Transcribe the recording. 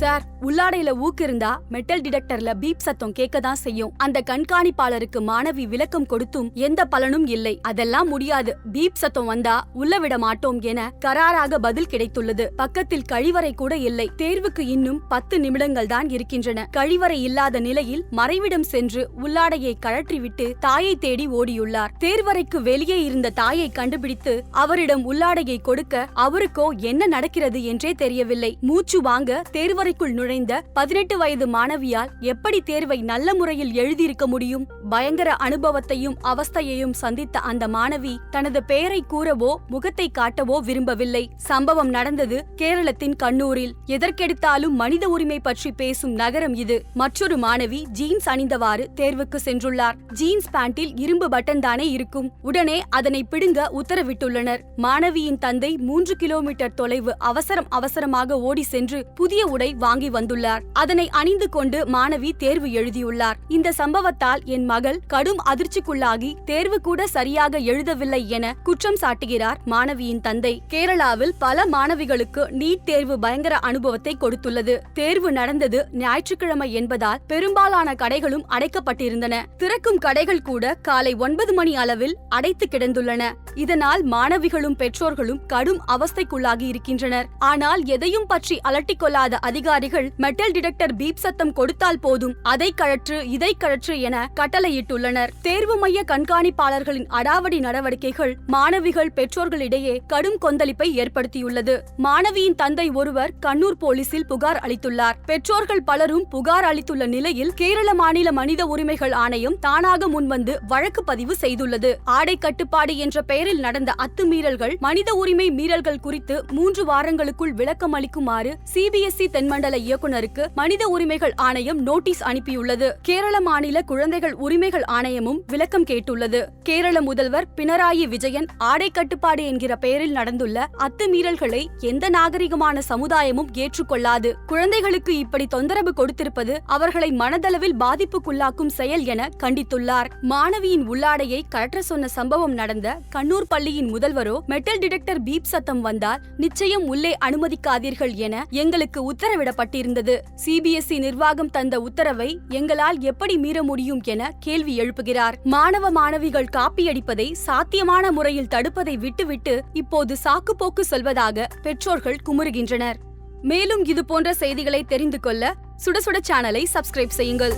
Sir உள்ளாடையில ஊக்கு இருந்தா metal டிடெக்டர்ல beep சத்தம் கேட்க தான் செய்யும். அந்த கண்காணிப்பாளருக்கு மாணவி விளக்கம் கொடுத்தும் எந்த பலனும் இல்லை. அதெல்லாம் முடியாது. பீப் சத்தம் வந்தா உள்ள விட மாட்டோம் என கராராக பதில் கிடைத்துள்ளது. பக்கத்தில் கழிவறை கூட இல்லை. தேர்வுக்கு இன்னும் பத்து நிமிடங்கள் தான் இருக்கின்றன. கழிவறை இல்லாத நிலையில் மறைவிடம் சென்று உள்ளாடையை கழற்றிவிட்டு தாயை தேடி ஓடியுள்ளார். தேர்வறைக்கு வெளியே இருந்த தாயை கண்டுபிடித்து அவரிடம் உள்ளாடையை கொடுக்க அவருக்கோ என்ன நடக்கிறது என்றே தெரியவில்லை. மூச்சு வாங்க தேர்வறைக்குள் நுழைந்த பதினெட்டு வயது மாணவியால் எப்படி தேர்வை நல்ல முறையில் எழுதியிருக்க முடியும்? பயங்கர அனுபவத்தையும் அவஸ்தையையும் சந்தித்த அந்த மாணவி தனது பெயரை கூறவோ முகத்தை காட்டவோ விரும்பவில்லை. சம்பவம் நடந்தது கேரளத்தின் கண்ணூரில். எதற்கெடுத்தாலும் மனித உரிமை பற்றி பேசும் நகரம் இது. மற்றொரு மாணவி ஜீன்ஸ் அணிந்தவாறு தேர்வுக்கு சென்றுள்ளார். ஜீன்ஸ் பேண்டில் இரும்பு பட்டன் தானே இருக்கும். உடனே அதனை பிடுங்க உத்தரவிட்டுள்ளனர். மாணவியின் தந்தை மூன்று கிலோமீட்டர் தொலைவு அவசரம் அவசரமாக ஓடி சென்று புதிய உடை வாங்கி வந்துள்ளார். அதனை அணிந்து கொண்டு மாணவி தேர்வு எழுதியுள்ளார். இந்த சம்பவத்தால் என் மகள் கடும் அதிர்ச்சிக்குள்ளாகி தேர்வு கூட சரியாக எழுதவில்லை என குற்றம் சாட்டுகிறார் மாணவியின் தந்தை. கேரளாவில் பல மாணவிகளுக்கு நீட் தேர்வு பயங்கர அனுபவத்தை கொடுத்துள்ளது. தேர்வு நடந்தது ஞாயிற்றுக்கிழமை என்பதால் பெரும்பாலான கடைகளும் அடைக்கப்பட்டிருந்தன. திறக்கும் கடைகள் கூட காலை ஒன்பது மணி அளவில் அடைத்து கிடந்துள்ளன. இதனால் மாணவிகளும் பெற்றோர்களும் கடும் அவஸ்தைக்குள்ளாகி இருக்கின்றனர். ஆனால் எதையும் பற்றி அலட்டிக் கொள்ளாத அதிகாரிகள் மெட்டல் டிடெக்டர் பீப் சத்தம் கொடுத்தால் போதும். அதை கழற்று இதை கழற்று என கட்டளையிட்டுள்ளனர். தேர்வு மைய கண்காணிப்பாளர்களின் அடாவடி நடவடிக்கைகள் மாணவிகள் பெற்றோர்களிடையே கடும் கொந்தளிப்பை ஏற்படுத்தியுள்ளது. மாணவியின் தந்தை ஒருவர் கண்ணூர் போலீசில் புகார் அளித்துள்ளார். பெற்றோர்கள் பலரும் புகார் அளித்துள்ள நிலையில் கேரள மாநில மனித உரிமைகள் ஆணையம் தானாக முன்வந்து வழக்கு பதிவு செய்துள்ளது. ஆடை கட்டுப்பாடு என்ற பெயரில் நடந்த அத்துமீறல்கள் மனித உரிமை மீறல்கள் குறித்து மூன்று வாரங்களுக்குள் விளக்கம் அளிக்குமாறு சிபிஎஸ்இ மண்டல இயக்குனருக்கு மனித உரிமைகள் ஆணையம் நோட்டீஸ் அனுப்பியுள்ளது. கேரள மாநில குழந்தைகள் உரிமைகள் ஆணையமும் விளக்கம் கேட்டுள்ளது. கேரள முதல்வர் பினராயி விஜயன் ஆடை கட்டுப்பாடு என்கிற பெயரில் நடந்துள்ள அத்துமீறல்களை எந்த நாகரிகமான சமுதாயமும் ஏற்றுக்கொள்ளாது. குழந்தைகளுக்கு இப்படி தொந்தரவு கொடுத்திருப்பது அவர்களை மனதளவில் பாதிப்புக்குள்ளாக்கும் செயல் என கண்டித்துள்ளார். மாணவியின் உள்ளாடையை கழற்ற சொன்ன சம்பவம் நடந்த கண்ணூர் பள்ளியின் முதல்வரோ மெட்டல் டிடெக்டர் பீப் சத்தம் வந்தால் நிச்சயம் உள்ளே அனுமதிக்காதீர்கள் என எங்களுக்கு உத்தரவிட உத்தரவிடப்பட்டிருந்தது சிபிஎஸ்இ நிர்வாகம் தந்த உத்தரவை எங்களால் எப்படி மீற முடியும் என கேள்வி எழுப்புகிறார். மாணவ மாணவிகள் காப்பியடிப்பதை சாத்தியமான முறையில் தடுப்பதை விட்டுவிட்டு இப்போது சாக்குப்போக்கு சொல்வதாக பெற்றோர்கள் குமுறுகின்றனர். மேலும் இதுபோன்ற செய்திகளை தெரிந்து கொள்ள சுட சுட சேனலை சப்ஸ்கிரைப் செய்யுங்கள்.